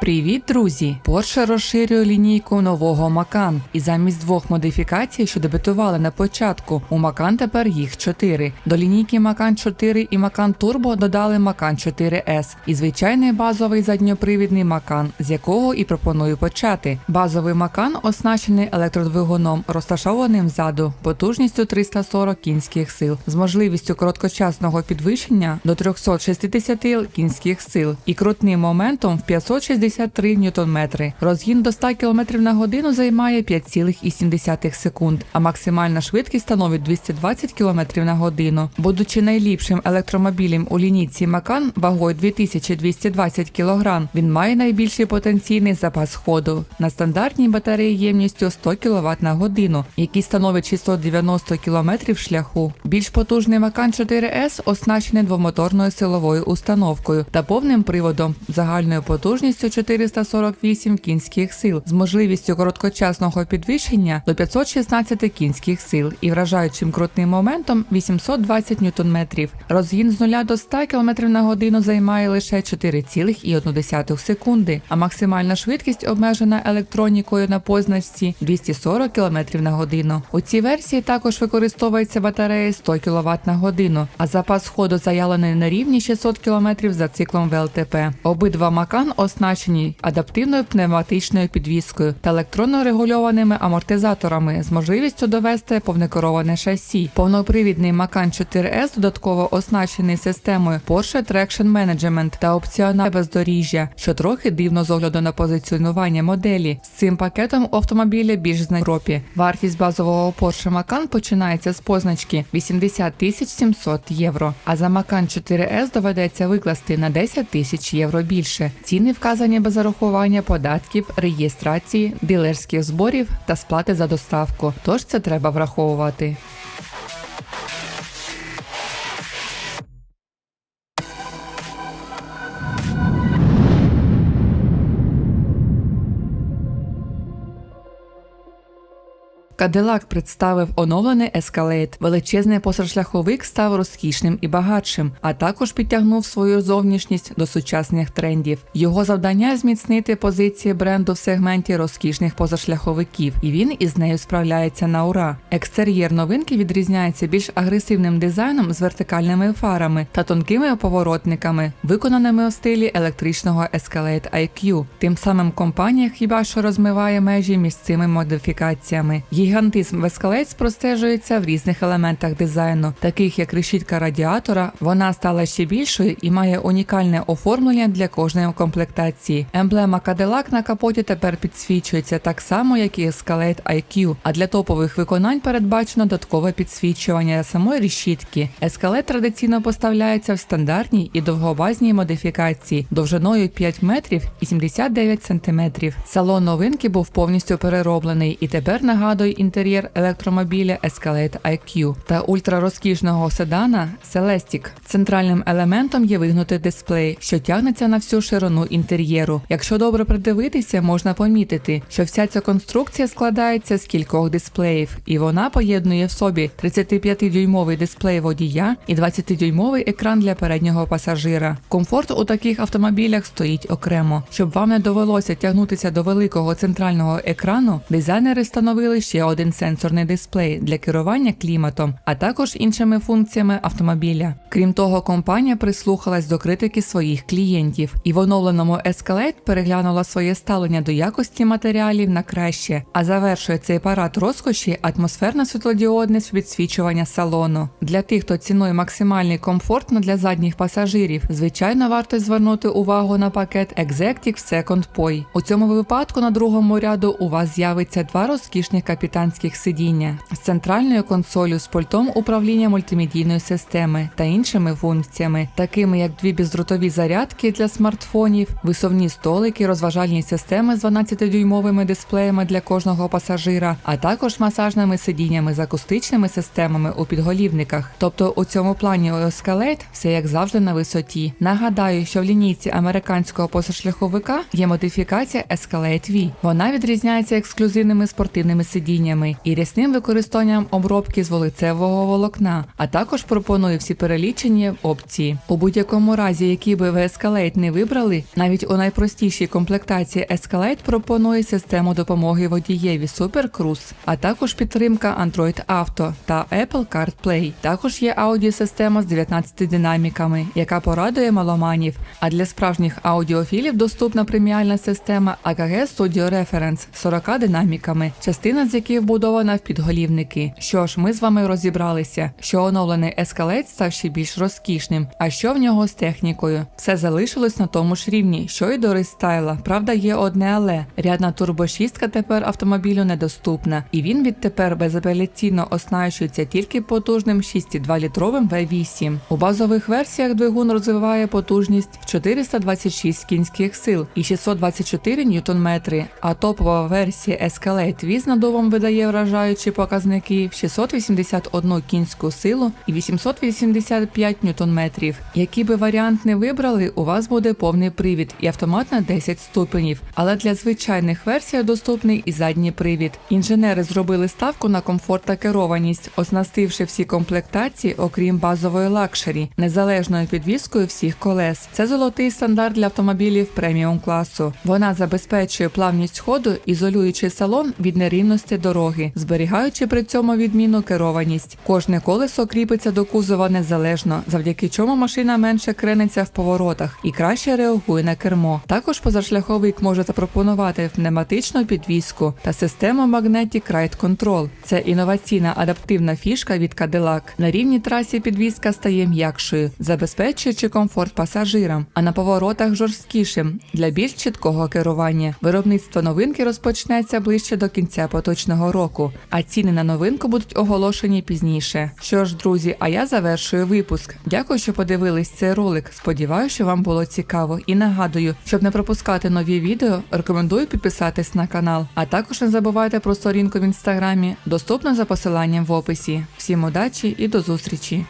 Привіт, друзі! Porsche розширює лінійку нового Macan. І замість двох модифікацій, що дебютували на початку, у Macan тепер їх чотири. До лінійки Macan 4 і Macan Turbo додали Macan 4S і звичайний базовий задньопривідний Macan, з якого і пропоную почати. Базовий Macan оснащений електродвигуном, розташованим ззаду, потужністю 340 кінських сил, з можливістю короткочасного підвищення до 360 кінських сил і крутним моментом в 563 ньютон-метри. Розгін до 100 км на годину займає 5,7 секунд, а максимальна швидкість становить 220 км на годину. Будучи найліпшим електромобілем у лінійці Macan вагою 2220 кг, він має найбільший потенційний запас ходу на стандартній батареї ємністю 100 кВт на годину, який становить 690 км шляху. Більш потужний Macan 4S оснащений двомоторною силовою установкою та повним приводом загальною потужністю 448 кінських сил з можливістю короткочасного підвищення до 516 кінських сил і вражаючим крутним моментом 820 ньютон-метрів. Розгін з 0 до 100 км на годину займає лише 4,1 секунди, а максимальна швидкість обмежена електронікою на позначці 240 км на годину. У цій версії також використовується батарея 100 кВт на годину, а запас ходу заявлений на рівні 600 км за циклом ВЛТП. Обидва Макан оснащені адаптивною пневматичною підвіскою та електронно регульованими амортизаторами з можливістю довести повнекероване шасі. Повнопривідний Macan 4S додатково оснащений системою Porsche Traction Management та опціональне бездоріжжя, що трохи дивно з огляду на позиціонування моделі. З цим пакетом автомобіля більш знань Європі. Вартість базового Porsche Macan починається з позначки 80 тисяч 700 євро, а за Macan 4S доведеться викласти на 10 тисяч євро більше. Ціни вказані без зарахування податків, реєстрації, дилерських зборів та сплати за доставку. Тож це треба враховувати. Кадилак представив оновлений ескалейт. Величезний посершляховик став розкішним і багатшим, а також підтягнув свою зовнішність до сучасних трендів. Його завдання зміцнити позиції бренду в сегменті розкішних позашляховиків, і він із нею справляється на ура. Екстер'єр новинки відрізняється більш агресивним дизайном з вертикальними фарами та тонкими поворотниками, виконаними у стилі електричного Escalade IQ. Тим самим компанія хіба що розмиває межі між цими модифікаціями. Гігантизм в простежується в різних елементах дизайну, таких як решітка радіатора. Вона стала ще більшою і має унікальне оформлення для кожної комплектації. Емблема Cadillac на капоті тепер підсвічується так само, як і Escalade IQ, а для топових виконань передбачено додаткове підсвічування самої решітки. Escalade традиційно поставляється в стандартній і довгобазній модифікації довжиною 5 метрів і 79 сантиметрів. Салон новинки був повністю перероблений і тепер нагадує інтер'єр електромобіля Escalade IQ та ультрарозкішного седана Celestiq. Центральним елементом є вигнутий дисплей, що тягнеться на всю ширину інтер'єру. Якщо добре придивитися, можна помітити, що вся ця конструкція складається з кількох дисплеїв, і вона поєднує в собі 35-дюймовий дисплей водія і 20-дюймовий екран для переднього пасажира. Комфорт у таких автомобілях стоїть окремо. Щоб вам не довелося тягнутися до великого центрального екрану, дизайнери встановили ще один сенсорний дисплей для керування кліматом, а також іншими функціями автомобіля. Крім того, компанія прислухалась до критики своїх клієнтів і в оновленому Escalade переглянула своє ставлення до якості матеріалів на краще, а завершує цей парад розкоші атмосферне світлодіодне підсвічування салону. Для тих, хто цінує максимальний комфорт для задніх пасажирів, звичайно, варто звернути увагу на пакет Executive Second Poi. У цьому випадку на другому ряду у вас з'явиться два розкішних капітанських сидіння з центральною консолью з пультом управління мультимедійної системи та іншими функціями, такими як дві бездротові зарядки для смартфонів, висовні столики, розважальні системи з 12-дюймовими дисплеями для кожного пасажира, а також масажними сидіннями з акустичними системами у підголівниках. Тобто у цьому плані Escalade все як завжди на висоті. Нагадаю, що в лінійці американського позашляховика є модифікація Escalade V. Вона відрізняється ексклюзивними спортивними сидіннями лініями і рясним використанням обробки з волицевого волокна, а також пропонує всі перелічені опції. У будь-якому разі, які би ви Escalade не вибрали, навіть у найпростішій комплектації Escalade пропонує систему допомоги водієві Super Cruise, а також підтримка Android Auto та Apple CarPlay. Також є аудіосистема з 19 динаміками, яка порадує маломанів. А для справжніх аудіофілів доступна преміальна система AKG Studio Reference з 40 динаміками, частина з яких вбудована в підголівники. Що ж, ми з вами розібралися, що оновлений Escalade став ще більш розкішним, а що в нього з технікою. Все залишилось на тому ж рівні, що й до рестайла. Правда, є одне але рядна турбошістка тепер автомобілю недоступна, і він відтепер безапеляційно оснащується тільки потужним 6,2 літровим V8. У базових версіях двигун розвиває потужність в 426 кінських сил і 624 ньютон-метри, а топова версія Escalade V з видає вражаючі показники в 681 кінську силу і 885 ньютон-метрів. Який би варіант не вибрали, у вас буде повний привід і автомат на 10 ступенів. Але для звичайних версій доступний і задній привід. Інженери зробили ставку на комфорт та керованість, оснастивши всі комплектації, окрім базової лакшері, незалежною підвіскою всіх колес. Це золотий стандарт для автомобілів преміум класу. Вона забезпечує плавність ходу, ізолюючи салон від нерівності дороги, зберігаючи при цьому відмінну керованість. Кожне колесо кріпиться до кузова незалежно, завдяки чому машина менше крениться в поворотах і краще реагує на кермо. Також позашляховик може запропонувати пневматичну підвіску та систему Magnetic Ride Control. Це інноваційна адаптивна фішка від Cadillac. На рівні трасі підвіска стає м'якшою, забезпечуючи комфорт пасажирам, а на поворотах жорсткішим для більш чіткого керування. Виробництво новинки розпочнеться ближче до кінця поточного року, а ціни на новинку будуть оголошені пізніше. Що ж, друзі, а я завершую випуск. Дякую, що подивились цей ролик. Сподіваюся, що вам було цікаво. І нагадую, щоб не пропускати нові відео, рекомендую підписатись на канал. А також не забувайте про сторінку в інстаграмі, доступну за посиланням в описі. Всім удачі і до зустрічі!